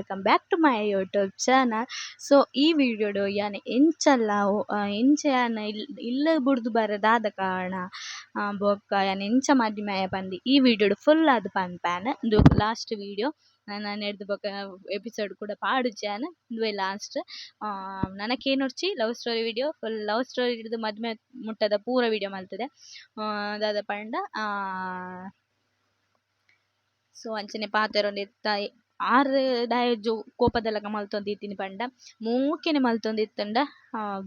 Welcome back to my YouTube channel so ಈ ವಿಡಿಯೋಡು ಯಾನ್ ಎಂಚಲ್ಲ ಎಂಚ ಯಾನ್ ಇಲ್ ಇಲ್ಲ ಬುಡ್ದು ಬರದಾದ ಕಾರಣ ಬೊಕ್ಕ ಯಾನ್ ಎಂಚ ಮದಿಮೆಯ ಪಂದ್ ಈ ವಿಡಿಯೋಡು ಫುಲ್ ಆದ್ ಪನ್ಪೇನ ಉಂದು ಲಾಸ್ಟ್ ವಿಡಿಯೋ. ನಾನು ಎಡ್ದು ಬೊಕ ಎಪಿಸೋಡ್ ಕೂಡ ಪಾಡುಜೆನ್ ಉಂದುವೆ last ನನಕೇನೊರ್ಚಿ love story video. Full love story ಹಿಡಿದು ಮದ್ಮೆ ಮುಟ್ಟದ ಪೂರ ವಿಡಿಯೋ ಮಲ್ತದೆ. ದಾದ ಪಂಡ ಸೊ, ಅಂಚನೆ ಪಾತೆರೊಂದಿತ್ತ ಆರ್ ದಾಯೆಜು ಕೋಪದಲಕ ಮಲ್ತೊಂದಿತ್ತಿನಿ ಪಂಡ. ಮೂಕೆನೆ ಮಲ್ತೊಂದಿತ್ತಂಡ.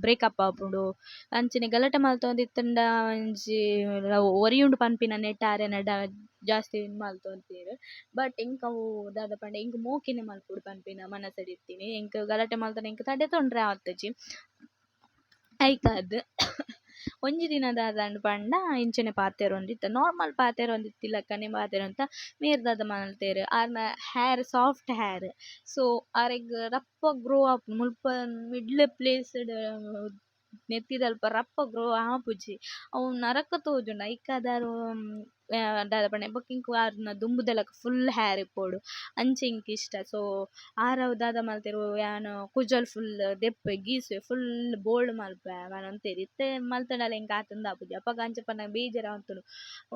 ಬ್ರೇಕಪ್ ಆಪುಂಡು ಅಂಚನೆ ಗಲಾಟೆ ಮಲ್ತೊಂದಿತ್ತಂಡ. ಒಂಜಿ ಒರಿಯುಂಡು ಪನ್ಪಿನ ನೆಟ್ಟ್ ಆರೆನ ಜಾಸ್ತಿ ಮಲ್ತೊಂದೆರ್. ಬಟ್ ಎಂಕ್ ಅವು ದಾದ ಪಂಡ. ಎಂಕ್ ಮೂಕೆನೆ ಮಲ್ಪೊಡು ಪನ್ಪಿನ ಮನಸ್ಸಡ್ ಇತ್ತಿನಿ ಎಂಕ್ ಗಲಾಟೆ ಮಲ್ತೊಂಡ ಎಂಕ್ ತಡೆತೊಂಡ್ರೆ ಆತುಜಿ ಐಕಾದ್. ಒಂಜಿ ದಿನ ದಾದಾಂಡ ಪಂಡ ಇಂಚನೆ ಪಾತೆರೊಂದಿತ್ತ ನಾರ್ಮಲ್ ಪಾತೆರೊಂದಿತ್ತಿಲಕನೆ ಪಾತೆರೊಂದಿತ್ತ ಮೇರ್ ದಾದ ಮಲ್ತೆರ್ ಆರ್ನ ಹೇರ್ ಸಾಫ್ಟ್ ಹೇರ್ ಸೊ ಆರೆಗ್ ರಪ್ಪ ಗ್ರೋ ಅಪ್ ಮುಲ್ಪ ಮಿಡ್ಲ್ ಪ್ಲೇಸ್ಡ್ ನೆತ್ತಿದ್ ಅಲ್ಪ ರಪ್ಪ ಗ್ರೋ ಆಪುಜಿ ಅವು ತೋಜುಂಡ ತೋಜುಂಡು ಐಕಾದಾರು ದಾದ ಪಂಡ ಬೊಕ ಎಂಕ್ ಆರ್ನ ದುಂಬುದಲಕ ಫುಲ್ ಹೇರ್ ಇಪ್ಪೊಡು ಅಂಚ ಇಂಕ್ ಇಷ್ಟ. ಸೊ ಆರವ ದಾದ ಮಲ್ತೆರ್ ಯಾನ್, ಕುಜಲ್ ಫುಲ್ ದೆಪ್ಪೆ, ಗೀಸುವೆ ಫುಲ್ ಬೋಲ್ಡ್ ಮಲ್ಪ ಒಂತೆರ್ ಇತ್ತೆ ಮಲ್ತಂಡಲ ಎಂಕ್ ಆತಂದ ಆಪುಜಿ. ಅಪಗ ಅಂಚ ಪನ್ನ ಬೇಜಾರ್ ಆವೊಂದುಂಡು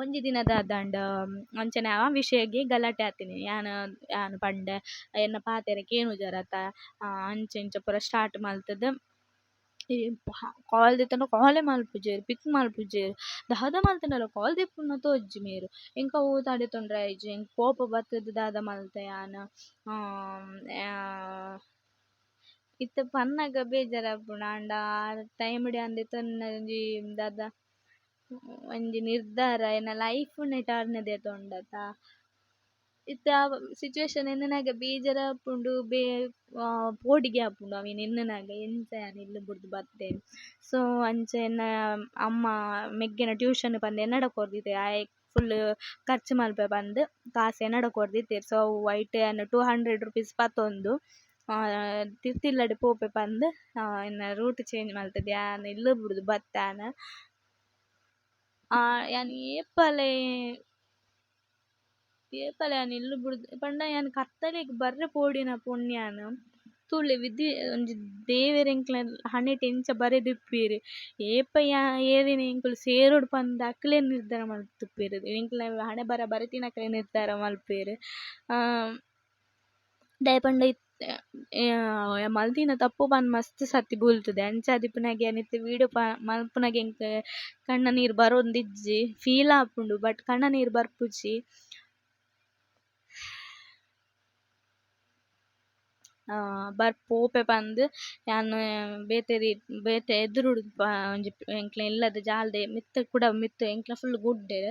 ಒಂಜಿ ದಿನ ದಾದಾಂಡ ಅಂಚನೆ ಆ ವಿಷಯಗೆ ಗಲಾಟೆ ಆತಿನಿ. ಯಾನ್ ಯಾನ್ ಪಂಡ, ಎನ್ನ ಪಾತೆರೆ ಕೇನುಜೆರ್ ಅತ್ತ ಅಂಚ ಇಂಚ ಪೂರ ಸ್ಟಾರ್ಟ್ ಮಲ್ತುದು. ಕಾಲ್ ದೆತ್ತೊಂಡ ಕಾಲೇ ಮಲ್ಪುಜೆರ್ ಪಿಕ್ ಮಲ್ಪುಜೆರ್ ದಾದ ಮಲ್ತುಂಡಲ ಕಾಲ್ ದೆಪ್ಪುನ ತೋಜುಜಿ ಮೇರು ಎಂಕ್ ಅವು ತಡೆತೊಂಡ್ರೆ ಆಯ್ಜಿ ಎಂಕ್ ಕೋಪ ಬತ್ತುದು ದಾದ ಮಲ್ತೆ ಯಾನ್ ಇತ್ತೆ ಪನ್ನಗ ಬೇಜಾರ್ ಆಪುಂಡು ಆಂಡ ಆ ಟೈಮ್ಡ್ ಯಾನ್ ದೆತೊನ್ನ ಒಂಜಿ ದಾದ ಒಂಜಿ ನಿರ್ಧಾರ ಎನ್ನ ಲೈಫ್ ನೆ ಟರ್ನ್ ದೆತೊಂಡತ ಇತ್ತೆ ಆ ಸಿಚುವೇಶನ್ ಎನ್ನನಾಗ ಬೇಜಾರ್ ಆಪುಂಡು ಬೇ ಪೋಡಿಗೆ ಆಪುಂಡು ಅವೆನ್ ಎನ್ನನಾಗ ಎಂಚ ಯಾನ್ ಇಲ್ಲ್ ಬುರ್ದು ಬತ್ತೆರ್ ಸೊ ಅಂಚೆನ ಅಮ್ಮ ಮೆಗ್ಗೆನ ಟ್ಯೂಷನ್ ಪಂದ್ ಎನ್ನಡ ಕೊರ್ದಿತ್ತೆ ಆಯೆ ಫುಲ್ ಖರ್ಚ್ ಮಲ್ಪೆ ಪಂದ್ ಕಾಸ್ ಎನ್ನಡ ಕೊರ್ದಿತ್ತೆ ಸೊ ಅವು ಐಟ್ ಯಾನ್ ಟೂ ಹಂಡ್ರೆಡ್ ರುಪೀಸ್ ಪತ್ತೊಂದು. ತಿರ್ತಿಲಡ್ ಪೋಪೆ ಪಂದ್ ಎನ್ನ ರೂಟ್ ಚೇಂಜ್ ಮಲ್ತುದೆ. ಯಾನ್ ಇಲ್ಲ್ ಬತ್ತಾನ. ಆ, ಯಾನ್ ಏಪಲ ಏಪಲ ಯಾನ್ ಇಲ್ಲ್ ಬುಡ್ದ್, ಪಂಡ ಯಾನ್ ಕತ್ತಲೆಗ್ ಬರ್ರೆ ಪೋಡಿನ ಪುಣ್ಯಾನ್. ತೂಲೆ ವಿಧಿ ಒಂಜಿ ದೇವೆರ್ ಎಂಕ್ಲೆ ಹಣೆಟ್ ಎಂಚ ಬರೆದಿಪ್ಪುವೆರ್ ಏಪ ಏರಿನ ಎಂಕುಲು ಸೇರೊಡು ಪಂದ್ ಅಕ್ಲೆನ್ ನಿರ್ಧಾರ ಮಲ್ತುಪ್ಪೆರ್ ಎಂಕ್ಲೆ ಹಣೆಬರ ಬರೆತಿನಕ್ಲೆ ನಿರ್ಧಾರ ಮಲ್ಪೆರ್ ದಾಯೆ ಪಂಡ ಮಲ್ತಿನ ತಪ್ಪು ಪಂದ್ ಮಸ್ತ್ ಸತ್ತಿ ಬೂಲ್ತುದೆ. ಅಂಚ ಆದಿಪ್ಪುನಗ ಯಾನ್ ಇತ್ತೆ ಪ, ಮಲ್ಪುನಗ ಎಂಕ್ ಕಣ್ಣ ನೀರ್ ಬರೊಂದಿಜ್ಜಿ, ಫೀಲ್ ಆಪುಂಡು. ಬಟ್ ಕಣ್ಣ ನೀರ್ ಬರ್ಪುಜಿ ಬರ್ಪ್ ಪೋಪೆ ಪಂದ್ ಯಾನ್ ಬೇತೆ ಬೇತೆ ಎದುರುಡು ಒಂಜಿ ಎಂಕ್ಲೆ ಇಲ್ಲದ ಜಾಲ್ಡೆ ಮಿತ್ತ್ ಕೂಡ, ಮಿತ್ತ್ ಎಂಕ್ಲ ಫುಲ್ ಗುಡ್ಡೆ.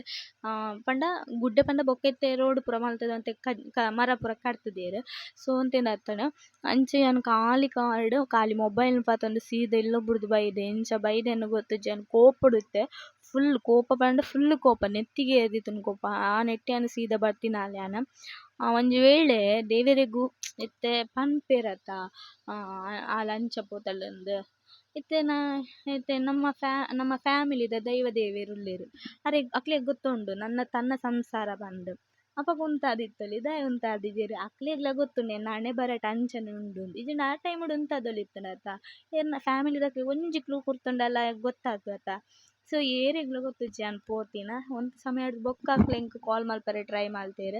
ಪಂಡ ಗುಡ್ಡೆ ಪಂಡ ಬೊಕ ಇತ್ತೆ ರೋಡ್ ಪೂರ ಮಲ್ತುದು ಒಂತೆ ಮರ ಪೂರ ಕಟ್ತುದೆರ್ ಸೊ ಅಂಚೆ ಯಾನ್ ಕಾಲಿ ಕಾರ್ಡ್ ಕಾಲಿ ಮೊಬೈಲ್ ಪತೊಂದು ಸೀದ ಇಲ್ಲೊಬ್ಬುರ್ದು ಬೈದೆ. ಎಂಚ ಬೈದೆನ್ ಗೊತ್ತಿಜ್ಜಿ, ಯಾನ್ ಕೋಪುಡು ಇತ್ತೆ ಫುಲ್ ಕೋಪ ಪಂಡ ಫುಲ್ ಕೋಪ, ನೆತ್ತಿಗೆ ಏರಿತನ ಕೋಪ. ಆ ನೆಟ್ಟ್ ಸೀದ ಸೀದಾ ಬರ್ತಿನಾಲ್ ಯಾನ್ ಒಂಜಿ ವೇಳೆ ದೇವೆರೆಗ್, ಇತ್ತೆ ಪನ್ಪೆರತ ಆ ಅಂಚ ಪೋತಲಂದ್ ಇತ್ತೆ ಇತ್ತೆ ನಮ್ಮ ಫ್ಯಾ, ನಮ್ಮ ಫ್ಯಾಮಿಲಿದ ದೈವ ದೇವೆರ್ ಅರೆ, ಅಕ್ಲೆಗ್ ಗೊತ್ತುಂಡು, ನನ್ನ, ತನ್ನ ಸಂಸಾರ ಪಂದ್ ಅಪ್ಪ ಉಂತಾದಿತ್ತೊಲಿ ದಾಯೆ ಉಂತಾದಿದ್ದೀರಿ ಅಕ್ಲೆಗ್ಲ ಗೊತ್ತುಂಡು, ಎನ್ನ ಬರ ಅಂಚನೆ ಉಂಡುಂದ್ ಇಜ್ಜಿಂಡ ಆ ಟೈಮ್ಡ್ ಉಂತದೊಲಿತ್ತುಂಡತ ಎನ್ನ ಫ್ಯಾಮಿಲಿದಕ್ಕೆ ಒಂಜಿ ಕ್ಲೂ ಕೊರ್ತುಂಡಲ ಗೊತ್ತಾತುಂಡತ ಸೊ ಏರೆಗ್ಲ ಗೊತ್ತಿಜ್ಜಿ ಆನ್ ಪೋತಿನ. ಒಂದು ಸಮಯಡ್ ಬೊಕ್ಕ ಎಂಕ್ ಕಾಲ್ ಮಲ್ಪರೆ ಟ್ರೈ ಮಲ್ತೆರ್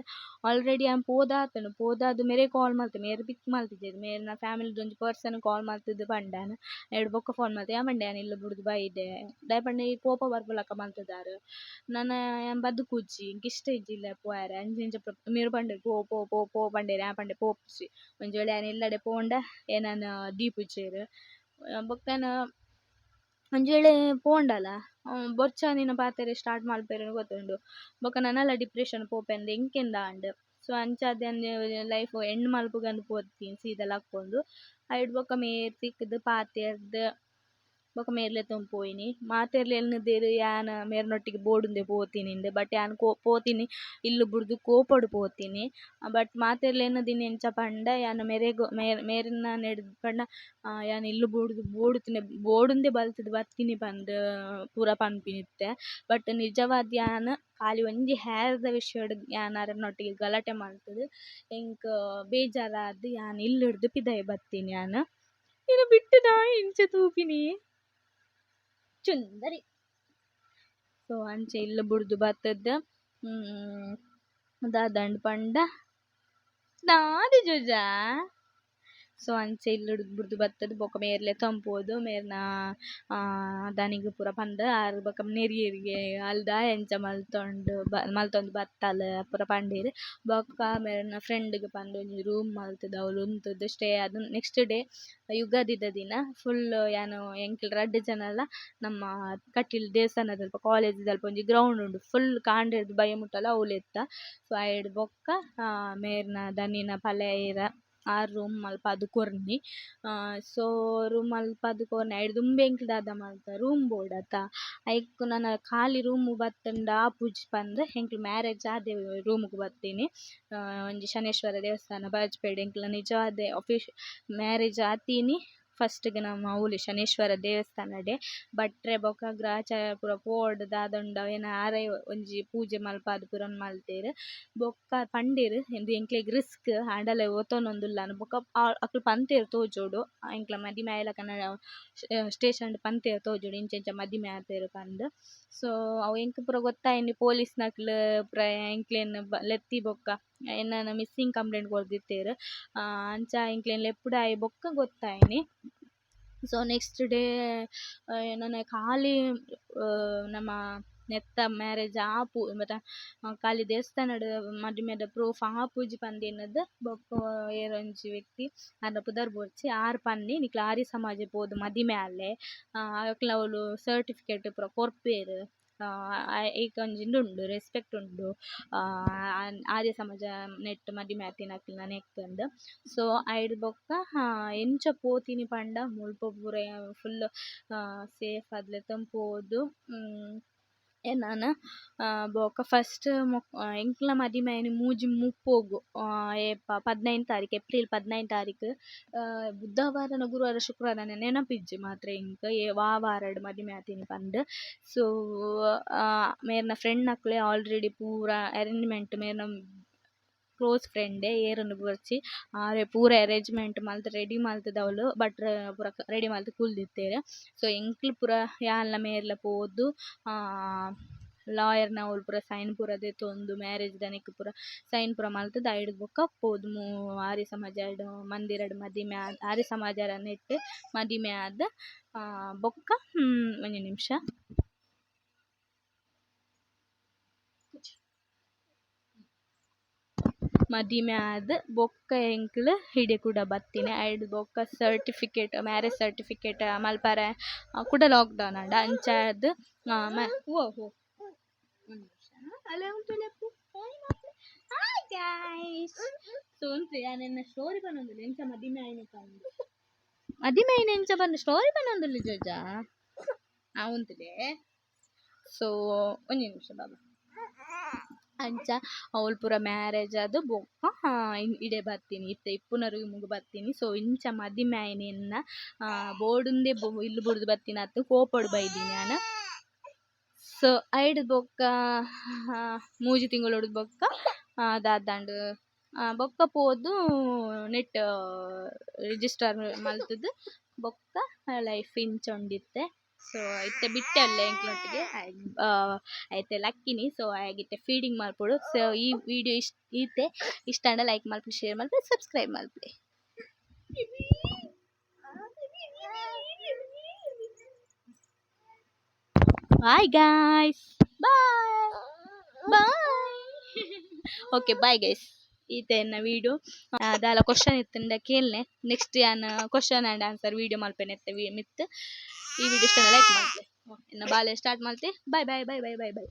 ಆಲ್ರೆಡಿ ಯಾನ್ ಪೋದಾತುಂಡು ಪೋದಾದ್ ಮೇರೆ ಕಾಲ್ ಮಲ್ತೆ ಮೇರ್ ಪಿಕ್ ಮೇರ್ ಮೇರ್ನ ಫ್ಯಾಮಿಲಿದ ಒಂಜಿ ಪರ್ಸನ್ ಕಾಲ್ ಮಲ್ತುದು ಪಂಡಾನ್ ಐಟ್ ಬೊಕ್ಕ ಫೋನ್ ಮಲ್ತೆ ಯಾ ಪಂಡೆ ಆನ್ ಇಲ್ಲ್ ಬುರ್ದು ಬೈದೆ ದಾಯೆ ಪಂಡ ಈ ಕೋಪ ಬರ್ಪುಲಕ ಮಲ್ತುದಾರ್ ನನ ಯಾನ್ ಬದುಕುಜಿ ಎಂಕ್ ಇಜ್ಜಿ ಇಲ್ಲ ಪೋವರೆ ಅಂಚ ಇಂಚ ಮೇರು ಪಂಡೆರ್ ಪೋ ಪೋ ಪೋ ಪೋ ಪಂಡೆರ್ ಆ ಪಂಡೆ ಪೋಪುಜಿ ಒಂಜಿ ವೇಳೆ ಯಾನ್ ಇಲ್ಲಡೆ ಪೋಂಡ ಎನನ್ ದೀಪುಜೆರ್ ಬೊಕ್ಕ ಒಂಜಿ ವೇಳೆ ಪೋಂಡಲ ಬೊರ್ಚಾದಿನ ಪಾತೆರೆ ಸ್ಟಾರ್ಟ್ ಮಲ್ಪೆರ್ ಗೊತ್ತುಂಡು ಬೊಕ ನನಲ ಡಿಪ್ರೆಷನ್ ಪೋಪೆಂದ್ ಎಂಕೆಂದ ಆಂಡ್ ಸೊ ಅಂಚಾದ್ ಲೈಫ್ ಎಂಡ್ ಮಲ್ಪುಗಂದ್ ಪೋತಿನಿ ಸೀದ ಲಕ್ಕೊಂದು ಐಟ್ ಬೊಕ ಮೇರ್ ತಿಕ್ಕುದು, ಪಾತೆರ್ದ್ ಬೊಕ ಮೇರ್ಲೆತ್ತೊಂದು ಪೋಯಿನಿ ಮಾತೆರ್ಲ ಎಲ್ನದೆರ್ ಯಾನ್ ಮೇರ್ನೊಟ್ಟಿಗೆ ಬೋಡುಂದೆ ಪೋತಿನಿಂದ್ ಬಟ್ ಯಾನ್ ಕೋ, ಪೋತಿನಿ ಇಲ್ಲ್ ಬುರ್ದು ಕೋಪಡ್ ಪೋತಿನಿ. ಬಟ್ ಮಾತೆರ್ಲ ಎನ್ನೊಂದಿನ ಎಂಚ ಪಂಡ, ಯಾನ್ ಮೇರೆಗೊ ಮೇರ್ನ ನೆಡ್ ಪಂಡ ಯಾನ್ ಇಲ್ಲ್ ಬುರ್ದು ಬೋಡುತಿನಿ, ಬೋಡುಂದೆ ಬಲ್ತದ್ ಬತ್ತಿನಿ ಪಂದ್, ಪೂರ ಪನ್ಪಿನಿತ್ತೆ. ಬಟ್ ನಿಜವಾದ್ ಯಾನ್ ಖಾಲಿ ಒಂಜಿ ಹೇರ್ದ ವಿಷಯಡ್ ಯಾನ್ ಅರೆನೊಟ್ಟಿಗೆ ಗಲಾಟೆ ಮಲ್ತುದು ಎಂಕ್ ಬೇಜಾರಾದ್ ಯಾನ್ ಇಲ್ಲ್ ಹಿಡ್ದು ಪಿದಯ್ ಬತ್ತಿನಿ ಯಾನ್. ಇನ್ನ ಬಿಟ್ಟು ನಾ ಎಂಚ ತೂಪಿನಿ. ಚುಂದರಿ ಸೊ ಅಂಚ ಇಲ್ಲ್ ಬುರ್ದು ಬತ್ತುದ್ ದಾದಾಂಡ್ ಪಂಡ ನಾದ್ ಜುಜಾ ಸೊ ಅಂಚೆ ಇಲ್ಲ್ ಬಿಡ್ದು ಬತ್ತುದು ಬೊಕ ಮೇರ್ಲೆ ತಂಪೋದು, ಮೇರ್ನ ದನಿಗ್ ಪೂರ ಪಂದ್ ಆರ್ ಬೊಕ ನೆರಿಯೆರ್ಗೆ ಅಲ್ದ ಎಂಚ ಮಲ್ತೊಂಡು ಮಲ್ತೊಂದು ಬತ್ತಲ್ ಪೂರ ಪಂಡೆರ್. ಬೊಕ ಮೇರ್ನ ಫ್ರೆಂಡ್ಗ್ ಪಂದ್ ಒಂಜಿ ರೂಮ್ ಮಲ್ತುದು, ಅವ್ಲು ಉಂತುದು ಸ್ಟೇ ಆದ್ ನೆಕ್ಸ್ಟ್ ಡೇ ಯುಗಾದಿದ ದಿನ ಫುಲ್ ಯಾನ್ ಎಂಕುಲು ರಡ್ಡ್ ಜನಲ ನಮ್ಮ ಕಟೀಲ್ ದೇವಸ್ಥಾನದ ಅಲ್ಪ ಕಾಲೇಜ್ ಅಲ್ಪ ಒಂಜಿ ಗ್ರೌಂಡ್ ಉಂಡು. ಫುಲ್ ಕಾಂಡೆರ್ದ್ ಬಯ್ಯ ಮುಟ್ಟಲ ಅವ್ಲೆತ್ತ. ಸೊ ಅವೆಡ್ ಬೊಕ್ಕ ಮೇರ್ನ ದನಿನ ಪಲಯೆರ ಆರ್ ರೂಮ್ ಮಲ್ಪ ಅದು ಕೊರ್ನಿ ಸೊ ರೂಮ್ ಮಲ್ಪ ಅದು ಕೊರ್ನಿ ಐಟ್ ದುಂಬು ಎಂಕ್ಲೆ ದಾದ ಮಲ್ತ ರೂಮ್ ಬೋಡತ್ತ ಐಕ್ ನನ ಖಾಲಿ ರೂಮ್ ಬತ್ತುಂಡ ಆಪುಜಿ ಪಂದ್ ಎಂಕ್ಲೆ ಮ್ಯಾರೇಜ್ ಆದೆ ರೂಮ್ಗ್ ಬತ್ತಿನಿ. ಒಂಜಿ ಶನೇಶ್ವರ ದೇವಸ್ಥಾನ, ಬಾಜ್ಪೇಡ್ ಎಂಕ್ಲ ಆದೆ ಒಫಿಶ್ ಮ್ಯಾರೇಜ್ ಆತಿನಿ. ಫಸ್ಟ್ಗ್ ನಮ ಮಾವುಲಿ ಶನೇಶ್ವರ ದೇವಸ್ಥಾನಡೆ ಭಟ್ರೆ ಬೊಕ ಗ್ರಾಚಾರ ಪೂರ ಪೋವೊಡು ದಾದಂಡ, ಏನ ಆರೈ ಒಂಜಿ ಪೂಜೆ ಮಲ್ಪಾದ್ ಪೂರ ಮಲ್ತೆರ್. ಬೊಕ್ಕ ಪಂಡೆರ್ ಉಂದು ಎಂಕ್ಲೆಗ್ ರಿಸ್ಕ್ ಆಂಡಲ ಒತೊನೊಂದುಲ್ಲನ ಬೊಕ ಅಕುಲು ಪಂತೆರ್ ತೋಜೊಡು. ಎಂಕ್ಲ ಮದಿಮೆ ಸ್ಟೇಷನ್ ಸ್ಟೇಷನ್ಡ್ ಪಂತೆರ್ ತೋಜೊಡು, ಇಂಚ ಇಂಚ ಮದಿಮೆ ಆತೆರ್ ಪಂದ್ ಸೊ ಅವು ಎಂಕ್ ಪೂರ ಪೊಲೀಸ್ ಪೊಲೀಸ್ನಕ್ಲ್ ಪೂರ ಎಂಕ್ಲೆನ್ ಲೆತ್ತಿ ಬೊಕ್ಕ. ಎನ್ನನ ಮಿಸ್ಸಿಂಗ್ ಕಂಪ್ಲೇಂಟ್ ಕೊರ್ದಿತ್ತೆರ್ ಅಂಚ ಎಂಕ್ಲೆನ್ ಲೆಪ್ಪುಡು ಆಯಿ ಬೊಕ್ಕ ಗೊತ್ತಾಯಿನಿ. ಸೊ ನೆಕ್ಸ್ಟ್ ಡೇ ಏನನ ಖಾಲಿ ನಮ ನೆತ್ತ ಮ್ಯಾರೇಜ್ ಆಪು ಬಟ್ ಖಾಲಿ ದೇವಸ್ಥಾನಡ್ ಮದಿಮೆದ ಪ್ರೂಫ್ ಆ ಪೂಜಿ ಎನ್ನದ್ ಬೊಕ್ಕ ಏರೊಂಜಿ ವ್ಯಕ್ತಿ ಆಂಡ ಪುದರ್ ಬೋರ್ಚಿ ಆರ್ ಪನ್ನಿ, ನಿಕ್ಲ ಆರ್ಯ ಸಮಾಜ ಪೋದು ಮದಿಮೆ ಆಲೆ ಅಕ್ಲ ಅವ್ಲು ಸರ್ಟಿಫಿಕೇಟ್ ಪೂರ ಕೊರ್ಪೆರ್. ಏಕ ಒಂಜಿ ಉಂಡು ರೆಸ್ಪೆಕ್ಟ್ ಉಂಡು ಆರ್ಯ ಸಮಾಜ ನೆಟ್ ಮದಿಮೆ ಆತಿನ ಅಕ್ಲ್ನ ನೆಕ್ಕೆಂದ್ ಸೊ ಐಡ್ ಬೊಕ್ಕ ಎಂಚ ಪೋತಿನಿ ಪಂಡ ಮುಲ್ಪ ಪೂರ ಫುಲ್ ಸೇಫ್ ಆದ್ ಲೆತ್ತೊಂದು ಪೋದು ಎನ್ನಾನ ಬೊಕ ಫಸ್ಟ್ ಎಂಕ್ಲ ಮದಿಮೆ ಆಯಿನ ಮೂಜಿ ಮುಪ್ಪೊಗು ಏಪ ಪದ್ನೈನ್ ತಾರಿಕ್, ಏಪ್ರಿಲ್ ಪದ್ನೈನ್ ತಾರೀಖು ಬುಧವಾರನ ಗುರುವಾರ ಶುಕ್ರವಾರನ ನೆನಪಿಜ್ಜಿ ಮಾತ್ರ ಎಂಕ್ ವಾ ವಾರಡ್ ಮದಿಮೆ ಆತಿನಿ ಪಂದ್. ಸೊ ಮೇರ್ನ ಫ್ರೆಂಡ್ನಕ್ಲೆ ಆಲ್ರೆಡಿ ಪೂರ ಅರೇಂಜ್ಮೆಂಟ್ ಮೇರ್ನ ಕ್ಲೋಸ್ ಫ್ರೆಂಡೇ ಏರನ್ ಬರ್ಚಿ ಆರೆ ಪೂರ ಅರೇಂಜ್ಮೆಂಟ್ ಮಲ್ತ್ ರೆಡಿ ಮಲ್ತುದು ಅವಳು ಬಟ್ ಪೂರ ರೆಡಿ ಮಲ್ತ್ ಕುಲ್ದಿತ್ತೆರ್ ಸೊ ಎಂಕ್ಲು ಪೂರ ಯಾನ್ಲ ಮೇರ್ಲ ಪೋದು ಲಾಯರ್ನ ಅವ್ಲು ಪೂರ ಸೈನ್ ಪೂರ ದೆತ್ತೊಂದು ಮ್ಯಾರೇಜ್ ದನಿಕ್ ಪೂರ ಸೈನ್ ಪೂರ ಮಲ್ತುದು ಐಡ್ ಬೊಕ ಪೋದು. ಮೂ, ಆರ್ಯ ಸಮಾಜಡ್ ಮಂದಿರಡ್ ಮದಿಮೆ ಆದ ಆರ್ಯ ಸಮಾಜರ ನೆಟ್ ಮದಿಮೆ ಆದ ಬೊಕ್ಕ ಒಂಜಿ ನಿಮಿಷ. ಮದಿಮೆ ಆದ್ ಬೊಕ್ಕ ಎಂಕ್ಲ್ ಹಿಡೆ ಕೂಡ ಬತ್ತಿನಿ ಐಡ್ ಬೊಕ್ಕ ಸರ್ಟಿಫಿಕೇಟ್ ಮ್ಯಾರೇಜ್ ಸರ್ಟಿಫಿಕೇಟ್ ಮಲ್ಪರೆ ಕುಡ ಲಾಕ್ಡೌನ್ ಆಂಡ ಅಂಚಾದ್ ಒವ್ವ ಒಂದ್ ನಿಮಿಷ. ಹಾಯ್ ಗೈಸ್ ಸೊ ಉಂತು ಯಾನ್ ಸ್ಟೋರಿ ಪನೊಂದುಲ್ಲೆ ಎಂಚ ಮದಿಮೆ ಆಯಿನಿ ಪಂದ್ ಮದಿಮೆ ಆಯಿನ ಎಂಚ ಬಂದು ಸ್ಟೋರಿ ಪನೊಂದುಲ್ಲೆ ಜೋಜಾ? ಆ ಉಂತುಲೆ ಸೊ ಒಂದು ನಿಮಿಷ ಬಾಬಾ. ಅಂಚ ಅವ್ಲು ಪೂರ ಮ್ಯಾರೇಜ್ ಆದ್ ಬೊಕ್ಕ ಇಡೆ ಬತ್ತಿನಿ ಇತ್ತೆ ಇಪ್ಪುನ ರೂಮ್ಗ್ ಬತ್ತಿನಿ ಸೊ ಇಂಚ ಮದಿಮೆ ಬೋರ್ಡ್ ಬೋಡುಂದೆ ಇಲ್ಲ್ ಬುರ್ದು ಬತ್ತಿನ ಅತ್ತ್ ಕೋಪಡ್ ಬೈದಿನಿ ನಾನು. ಸೊ ಐಡ್ ಬೊಕ್ಕ ಮೂಜಿ ತಿಂಗೊಳೊಡು ಬೊಕ್ಕ ದಾದಾಂಡ್ ಬೊಕ್ಕ ಪೋದು, ನೆಟ್ ರಿಜಿಸ್ಟರ್ ಮಲ್ತುದು, ಬೊಕ್ಕ ಲೈಫ್ ಇಂಚ ಉಂಡಿತ್ತೆ ಸೊ ಐತೆ ಬಿಟ್ಟೆ ಅಲ್ಲೇ ಎಂಕ್ಲೊಟ್ಟಿಗೆ ಐತೆ ಲಕ್ಕಿನಿ. ಸೊ ಆಗಿತ್ತೆ ಫೀಡಿಂಗ್ ಮಲ್ಪೊಡು ಸೊ ಈ ವಿಡಿಯೋ ಇಷ್ಟ ಈತೆ ಇಷ್ಟ ಆಂಡ ಲೈಕ್ ಮಾಡ್ಬಿಡಿ ಶೇರ್ ಮಲ್ಪುಡು ಸಬ್ಸ್ಕ್ರೈಬ್ ಮಾಡ್ಬಿಡಿ. Bye guys bye bye okay bye guys ಈತೆ ಎನ್ನ ವೀಡಿಯೋ ದಾಲ ಕ್ವಶನ್ ಇತ್ತಂಡ ಕೇಳ್ನೆ. ನೆಕ್ಸ್ಟ್ ಯಾನ್ ಕ್ವಶನ್ ಆ್ಯಂಡ್ ಆನ್ಸರ್ ವೀಡಿಯೋ ಮಲ್ಪೆನೆ ಮಿತ್ ಈ ವಿಡಿಯೋ ಇಷ್ಟ ಲೈಕ್ ಮಲ್ಪೆ ಇನ್ನು ಬಾಲೆ ಸ್ಟಾರ್ಟ್ ಮಾಡ್ತೆ. ಬಾಯ್ ಬಾಯ್ ಬಾಯ್ ಬಾಯ್ ಬಾಯ್ ಬಾಯ್